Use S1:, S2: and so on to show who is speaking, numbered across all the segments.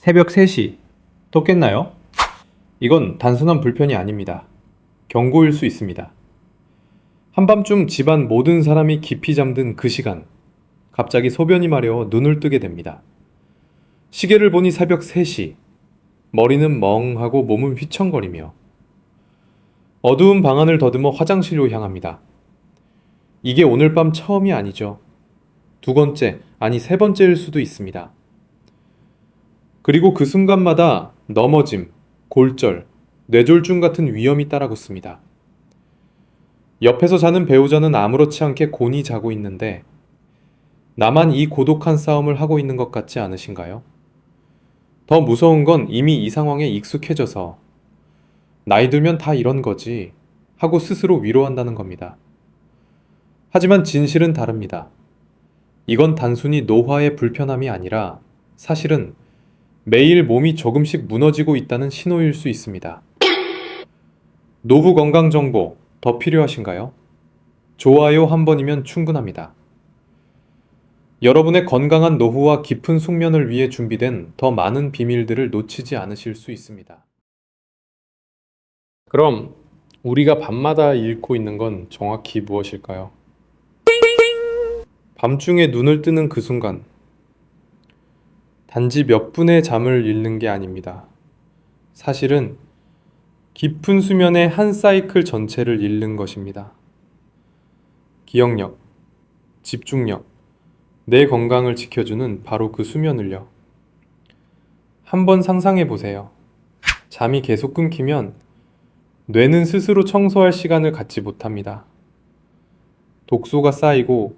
S1: 새벽 3시. 또 깼나요? 이건 단순한 불편이 아닙니다. 경고일 수 있습니다. 한밤중 집안 모든 사람이 깊이 잠든 그 시간, 갑자기 소변이 마려워 눈을 뜨게 됩니다. 시계를 보니 새벽 3시. 머리는 멍하고 몸은 휘청거리며 어두운 방 안을 더듬어 화장실로 향합니다. 이게 오늘 밤 처음이 아니죠. 두 번째, 아니 세 번째일 수도 있습니다. 그리고 그 순간마다 넘어짐, 골절, 뇌졸중 같은 위험이 따라붙습니다. 옆에서 자는 배우자는 아무렇지 않게 곤히 자고 있는데 나만 이 고독한 싸움을 하고 있는 것 같지 않으신가요? 더 무서운 건 이미 이 상황에 익숙해져서 나이 들면 다 이런 거지 하고 스스로 위로한다는 겁니다. 하지만 진실은 다릅니다. 이건 단순히 노화의 불편함이 아니라 사실은 매일 몸이 조금씩 무너지고 있다는 신호일 수 있습니다. 노후 건강 정보 더 필요하신가요? 좋아요 한 번이면 충분합니다. 여러분의 건강한 노후와 깊은 숙면을 위해 준비된 더 많은 비밀들을 놓치지 않으실 수 있습니다. 그럼 우리가 밤마다 잃고 있는 건 정확히 무엇일까요? 밤중에 눈을 뜨는 그 순간, 단지 몇 분의 잠을 잃는 게 아닙니다. 사실은 깊은 수면의 한 사이클 전체를 잃는 것입니다. 기억력, 집중력, 내 건강을 지켜주는 바로 그 수면을요. 한번 상상해 보세요. 잠이 계속 끊기면 뇌는 스스로 청소할 시간을 갖지 못합니다. 독소가 쌓이고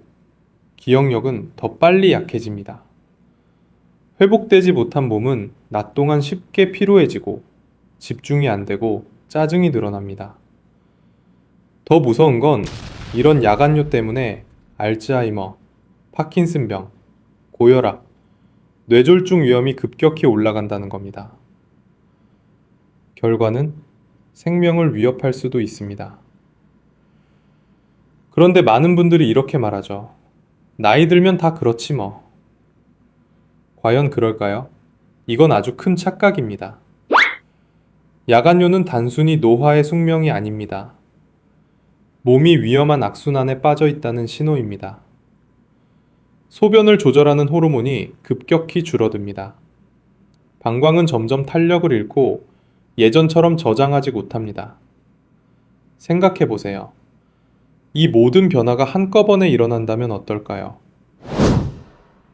S1: 기억력은 더 빨리 약해집니다. 회복되지 못한 몸은 낮 동안 쉽게 피로해지고 집중이 안 되고 짜증이 늘어납니다. 더 무서운 건 이런 야간요 때문에 알츠하이머, 파킨슨병, 고혈압, 뇌졸중 위험이 급격히 올라간다는 겁니다. 결과는 생명을 위협할 수도 있습니다. 그런데 많은 분들이 이렇게 말하죠. 나이 들면 다 그렇지 뭐. 과연 그럴까요? 이건 아주 큰 착각입니다. 야간요는 단순히 노화의 숙명이 아닙니다. 몸이 위험한 악순환에 빠져 있다는 신호입니다. 소변을 조절하는 호르몬이 급격히 줄어듭니다. 방광은 점점 탄력을 잃고 예전처럼 저장하지 못합니다. 생각해 보세요. 이 모든 변화가 한꺼번에 일어난다면 어떨까요?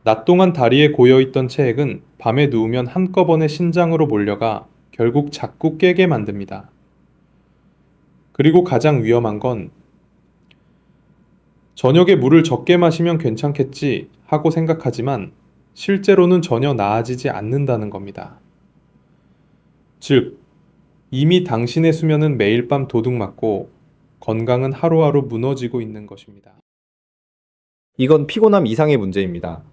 S1: 낮 동안 다리에 고여있던 체액은 밤에 누우면 한꺼번에 신장으로 몰려가 결국 자꾸 깨게 만듭니다. 그리고 가장 위험한 건 저녁에 물을 적게 마시면 괜찮겠지 하고 생각하지만 실제로는 전혀 나아지지 않는다는 겁니다. 즉, 이미 당신의 수면은 매일 밤 도둑맞고 건강은 하루하루 무너지고 있는 것입니다.
S2: 이건 피곤함 이상의 문제입니다.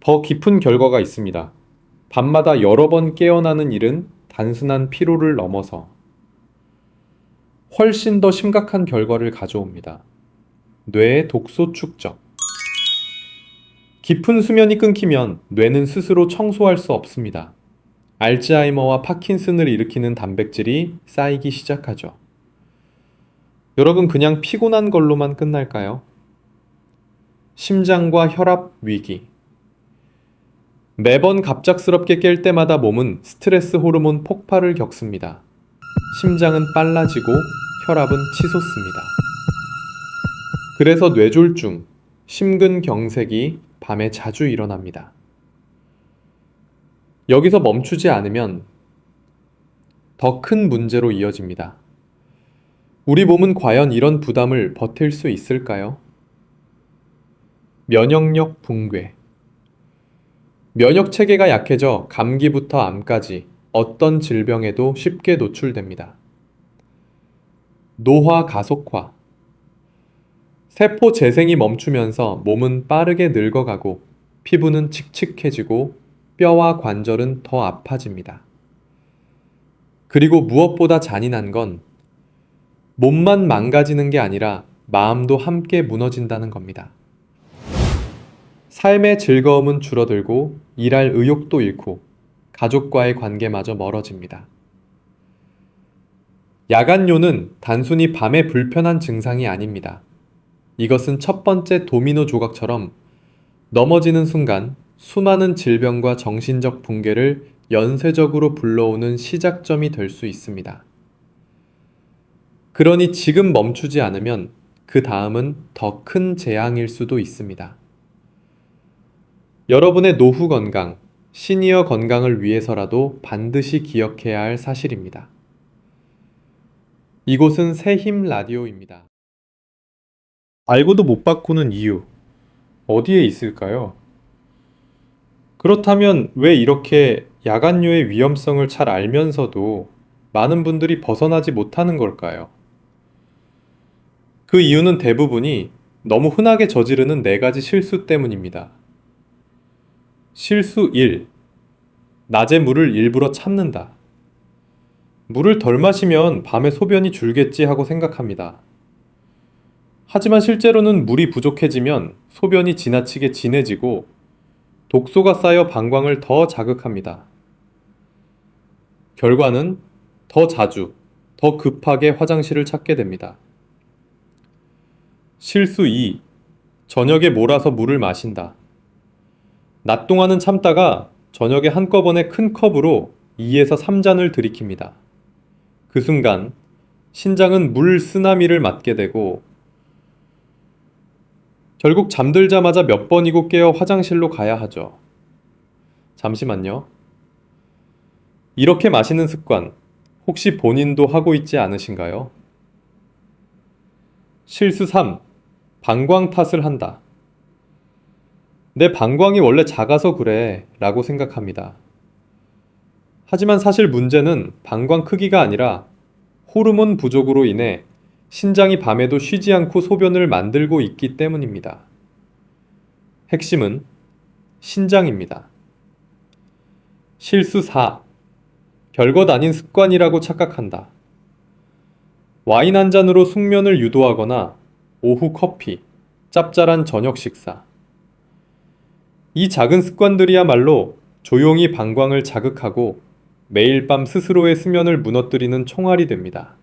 S1: 더 깊은 결과가 있습니다. 밤마다 여러 번 깨어나는 일은 단순한 피로를 넘어서 훨씬 더 심각한 결과를 가져옵니다. 뇌의 독소 축적. 깊은 수면이 끊기면 뇌는 스스로 청소할 수 없습니다. 알츠하이머와 파킨슨을 일으키는 단백질이 쌓이기 시작하죠. 여러분 그냥 피곤한 걸로만 끝날까요? 심장과 혈압 위기. 매번 갑작스럽게 깰 때마다 몸은 스트레스 호르몬 폭발을 겪습니다. 심장은 빨라지고 혈압은 치솟습니다. 그래서 뇌졸중, 심근경색이 밤에 자주 일어납니다. 여기서 멈추지 않으면 더 큰 문제로 이어집니다. 우리 몸은 과연 이런 부담을 버틸 수 있을까요? 면역력 붕괴. 면역 체계가 약해져 감기부터 암까지 어떤 질병에도 쉽게 노출됩니다. 노화 가속화. 세포 재생이 멈추면서 몸은 빠르게 늙어가고 피부는 칙칙해지고 뼈와 관절은 더 아파집니다. 그리고 무엇보다 잔인한 건 몸만 망가지는 게 아니라 마음도 함께 무너진다는 겁니다. 삶의 즐거움은 줄어들고 일할 의욕도 잃고 가족과의 관계마저 멀어집니다. 야간요는 단순히 밤의 불편한 증상이 아닙니다. 이것은 첫 번째 도미노 조각처럼 넘어지는 순간 수많은 질병과 정신적 붕괴를 연쇄적으로 불러오는 시작점이 될 수 있습니다. 그러니 지금 멈추지 않으면 그 다음은 더 큰 재앙일 수도 있습니다. 여러분의 노후 건강, 시니어 건강을 위해서라도 반드시 기억해야 할 사실입니다. 이곳은 새힘 라디오입니다. 알고도 못 바꾸는 이유, 어디에 있을까요? 그렇다면 왜 이렇게 야간요의 위험성을 잘 알면서도 많은 분들이 벗어나지 못하는 걸까요? 그 이유는 대부분이 너무 흔하게 저지르는 네 가지 실수 때문입니다. 실수 1. 낮에 물을 일부러 참는다. 물을 덜 마시면 밤에 소변이 줄겠지 하고 생각합니다. 하지만 실제로는 물이 부족해지면 소변이 지나치게 진해지고 독소가 쌓여 방광을 더 자극합니다. 결과는 더 자주, 더 급하게 화장실을 찾게 됩니다. 실수 2. 저녁에 몰아서 물을 마신다. 낮 동안은 참다가 저녁에 한꺼번에 큰 컵으로 2에서 3잔을 들이킵니다. 그 순간 신장은 물 쓰나미를 맞게 되고 결국 잠들자마자 몇 번이고 깨어 화장실로 가야 하죠. 잠시만요. 이렇게 마시는 습관 혹시 본인도 하고 있지 않으신가요? 실수 3. 방광 탓을 한다. 내 방광이 원래 작아서 그래 라고 생각합니다. 하지만 사실 문제는 방광 크기가 아니라 호르몬 부족으로 인해 신장이 밤에도 쉬지 않고 소변을 만들고 있기 때문입니다. 핵심은 신장입니다. 실수 4. 별것 아닌 습관이라고 착각한다. 와인 한 잔으로 숙면을 유도하거나 오후 커피, 짭짤한 저녁 식사. 이 작은 습관들이야말로 조용히 방광을 자극하고 매일 밤 스스로의 수면을 무너뜨리는 총알이 됩니다.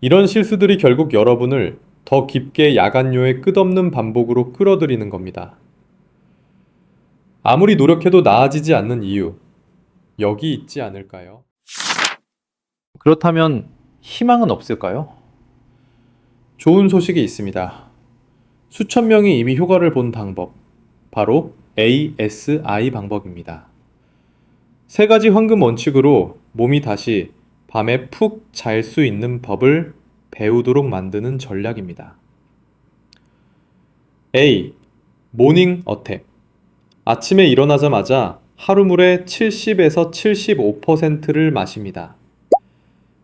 S1: 이런 실수들이 결국 여러분을 더 깊게 야간요의 끝없는 반복으로 끌어들이는 겁니다. 아무리 노력해도 나아지지 않는 이유, 여기 있지 않을까요?
S2: 그렇다면 희망은 없을까요?
S1: 좋은 소식이 있습니다. 수천 명이 이미 효과를 본 방법, 바로 ASI 방법입니다. 세 가지 황금 원칙으로 몸이 다시 밤에 푹 잘 수 있는 법을 배우도록 만드는 전략입니다. A. 모닝 어택. 아침에 일어나자마자 하루 물의 70에서 75%를 마십니다.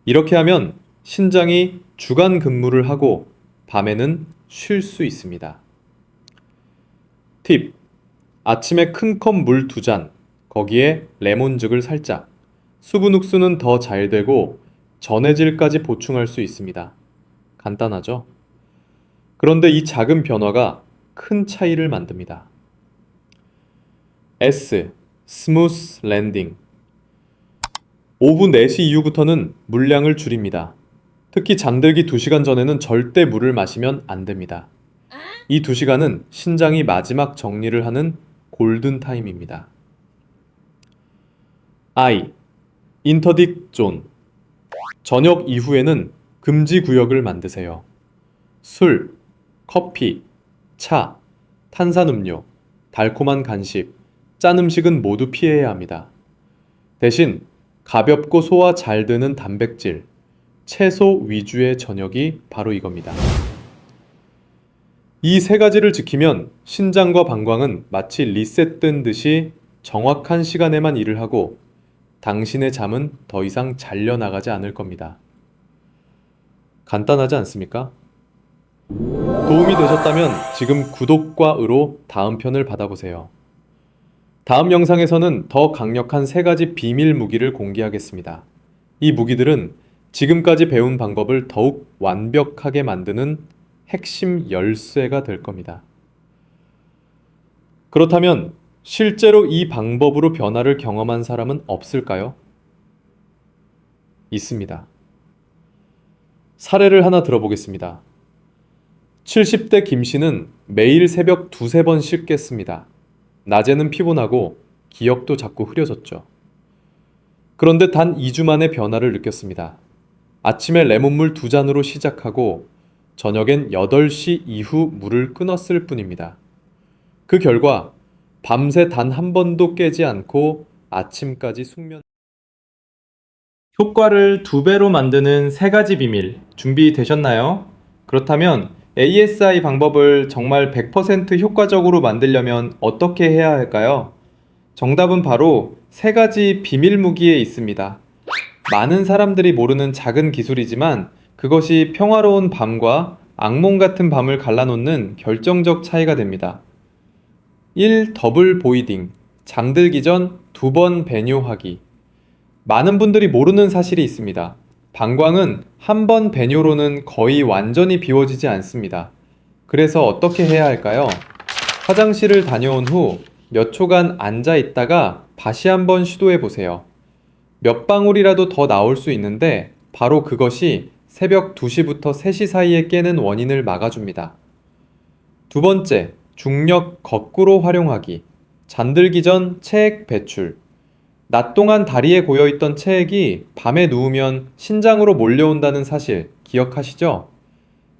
S1: 이렇게 하면 신장이 주간 근무를 하고 밤에는 쉴 수 있습니다. 팁. 아침에 큰 컵 물 두 잔, 거기에 레몬즙을 살짝. 수분 흡수는 더 잘 되고 전해질까지 보충할 수 있습니다. 간단하죠? 그런데 이 작은 변화가 큰 차이를 만듭니다. S. 스무스 랜딩. 오후 4시 이후부터는 물량을 줄입니다. 특히 잠들기 2시간 전에는 절대 물을 마시면 안 됩니다. 이 2시간은 신장이 마지막 정리를 하는 골든 타임입니다. I. 인터딕 존. 저녁 이후에는 금지 구역을 만드세요. 술, 커피, 차, 탄산음료, 달콤한 간식, 짠 음식은 모두 피해야 합니다. 대신 가볍고 소화 잘 되는 단백질, 채소 위주의 저녁이 바로 이겁니다. 이 세 가지를 지키면 신장과 방광은 마치 리셋된 듯이 정확한 시간에만 일을 하고 당신의 잠은 더 이상 잘려나가지 않을 겁니다. 간단하지 않습니까? 도움이 되셨다면 지금 구독과 으로 다음 편을 받아보세요. 다음 영상에서는 더 강력한 세 가지 비밀 무기를 공개하겠습니다. 이 무기들은 지금까지 배운 방법을 더욱 완벽하게 만드는 핵심 열쇠가 될 겁니다. 그렇다면 실제로 이 방법으로 변화를 경험한 사람은 없을까요? 있습니다. 사례를 하나 들어보겠습니다. 70대 김 씨는 매일 새벽 두세 번씩 깼습니다. 낮에는 피곤하고 기억도 자꾸 흐려졌죠. 그런데 단 2주 만에 변화를 느꼈습니다. 아침에 레몬물 두 잔으로 시작하고 저녁엔 8시 이후 물을 끊었을 뿐입니다. 그 결과 밤새 단 한 번도 깨지 않고 아침까지 숙면 효과를 두 배로 만드는 세 가지 비밀 준비되셨나요? 그렇다면 ASI 방법을 정말 100% 효과적으로 만들려면 어떻게 해야 할까요? 정답은 바로 세 가지 비밀 무기에 있습니다. 많은 사람들이 모르는 작은 기술이지만 그것이 평화로운 밤과 악몽 같은 밤을 갈라놓는 결정적 차이가 됩니다. 1. 더블 보이딩. 잠들기 전 두 번 배뇨하기. 많은 분들이 모르는 사실이 있습니다. 방광은 한 번 배뇨로는 거의 완전히 비워지지 않습니다. 그래서 어떻게 해야 할까요? 화장실을 다녀온 후 몇 초간 앉아 있다가 다시 한번 시도해 보세요. 몇 방울이라도 더 나올 수 있는데 바로 그것이 새벽 2시부터 3시 사이에 깨는 원인을 막아줍니다. 두 번째, 중력 거꾸로 활용하기. 잠들기 전 체액 배출. 낮 동안 다리에 고여있던 체액이 밤에 누우면 신장으로 몰려온다는 사실 기억하시죠?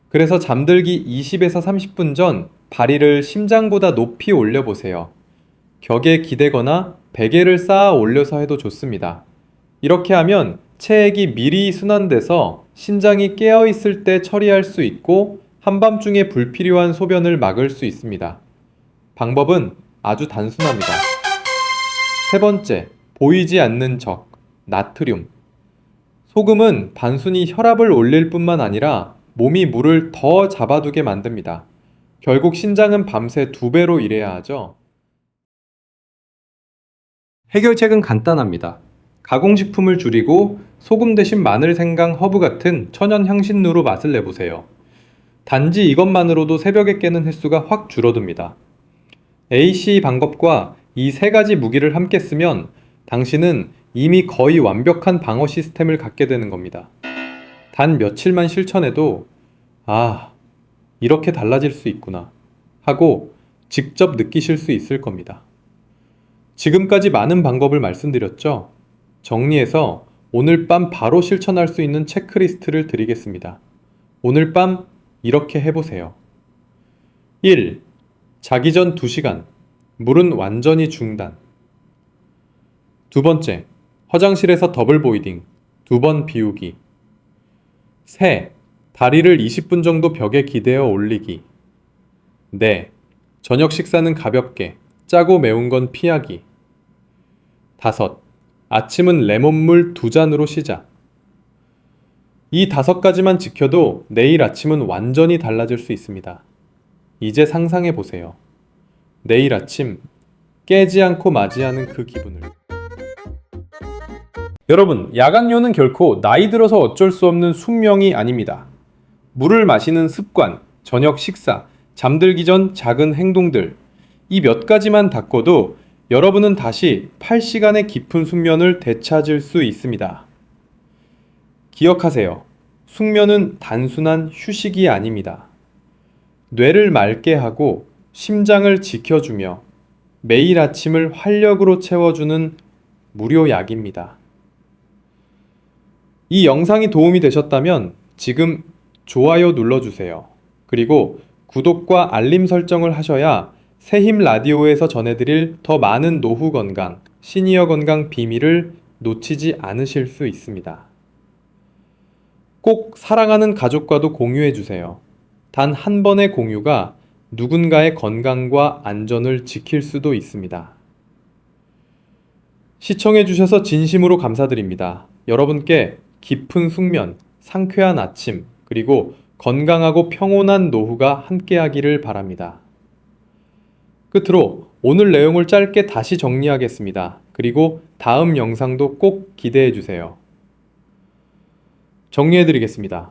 S1: 그래서 잠들기 20에서 30분 전 다리를 심장보다 높이 올려보세요. 격에 기대거나 베개를 쌓아 올려서 해도 좋습니다. 이렇게 하면 체액이 미리 순환돼서 신장이 깨어 있을 때 처리할 수 있고 한밤중에 불필요한 소변을 막을 수 있습니다. 방법은 아주 단순합니다. 세 번째, 보이지 않는 적, 나트륨. 소금은 단순히 혈압을 올릴 뿐만 아니라 몸이 물을 더 잡아두게 만듭니다. 결국 신장은 밤새 두 배로 일해야 하죠. 해결책은 간단합니다. 가공식품을 줄이고 소금 대신 마늘, 생강, 허브 같은 천연 향신료로 맛을 내보세요. 단지 이것만으로도 새벽에 깨는 횟수가 확 줄어듭니다. AC 방법과 이 세 가지 무기를 함께 쓰면 당신은 이미 거의 완벽한 방어 시스템을 갖게 되는 겁니다. 단 며칠만 실천해도 아, 이렇게 달라질 수 있구나 하고 직접 느끼실 수 있을 겁니다. 지금까지 많은 방법을 말씀드렸죠? 정리해서 오늘 밤 바로 실천할 수 있는 체크리스트를 드리겠습니다. 오늘 밤 이렇게 해보세요. 1. 자기 전 2시간. 물은 완전히 중단. 두 번째. 화장실에서 더블 보이딩. 두 번 비우기. 세. 다리를 20분 정도 벽에 기대어 올리기. 네. 저녁 식사는 가볍게, 짜고 매운 건 피하기. 다섯. 아침은 레몬물 두 잔으로 시작. 이 다섯 가지만 지켜도 내일 아침은 완전히 달라질 수 있습니다. 이제 상상해 보세요. 내일 아침 깨지 않고 맞이하는 그 기분을. 여러분, 야간요는 결코 나이 들어서 어쩔 수 없는 숙명이 아닙니다. 물을 마시는 습관, 저녁 식사, 잠들기 전 작은 행동들, 이 몇 가지만 바꿔도 여러분은 다시 8시간의 깊은 숙면을 되찾을 수 있습니다. 기억하세요. 숙면은 단순한 휴식이 아닙니다. 뇌를 맑게 하고 심장을 지켜주며 매일 아침을 활력으로 채워주는 무료 약입니다. 이 영상이 도움이 되셨다면 지금 좋아요 눌러주세요. 그리고 구독과 알림 설정을 하셔야 새힘 라디오에서 전해드릴 더 많은 노후 건강, 시니어 건강 비밀을 놓치지 않으실 수 있습니다. 꼭 사랑하는 가족과도 공유해 주세요. 단 한 번의 공유가 누군가의 건강과 안전을 지킬 수도 있습니다. 시청해 주셔서 진심으로 감사드립니다. 여러분께 깊은 숙면, 상쾌한 아침, 그리고 건강하고 평온한 노후가 함께하기를 바랍니다. 끝으로 오늘 내용을 짧게 다시 정리하겠습니다. 그리고 다음 영상도 꼭 기대해 주세요. 정리해 드리겠습니다.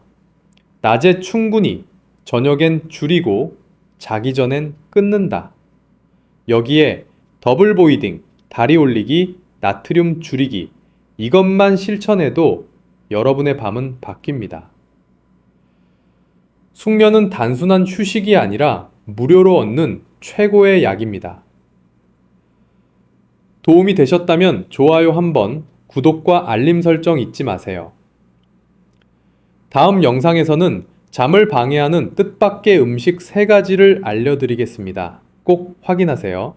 S1: 낮에 충분히, 저녁엔 줄이고, 자기 전엔 끊는다. 여기에 더블 보이딩, 다리 올리기, 나트륨 줄이기, 이것만 실천해도 여러분의 밤은 바뀝니다. 숙면은 단순한 휴식이 아니라 무료로 얻는 최고의 약입니다. 도움이 되셨다면 좋아요 한번, 구독과 알림 설정 잊지 마세요. 다음 영상에서는 잠을 방해하는 뜻밖의 음식 3가지를 알려드리겠습니다. 꼭 확인하세요.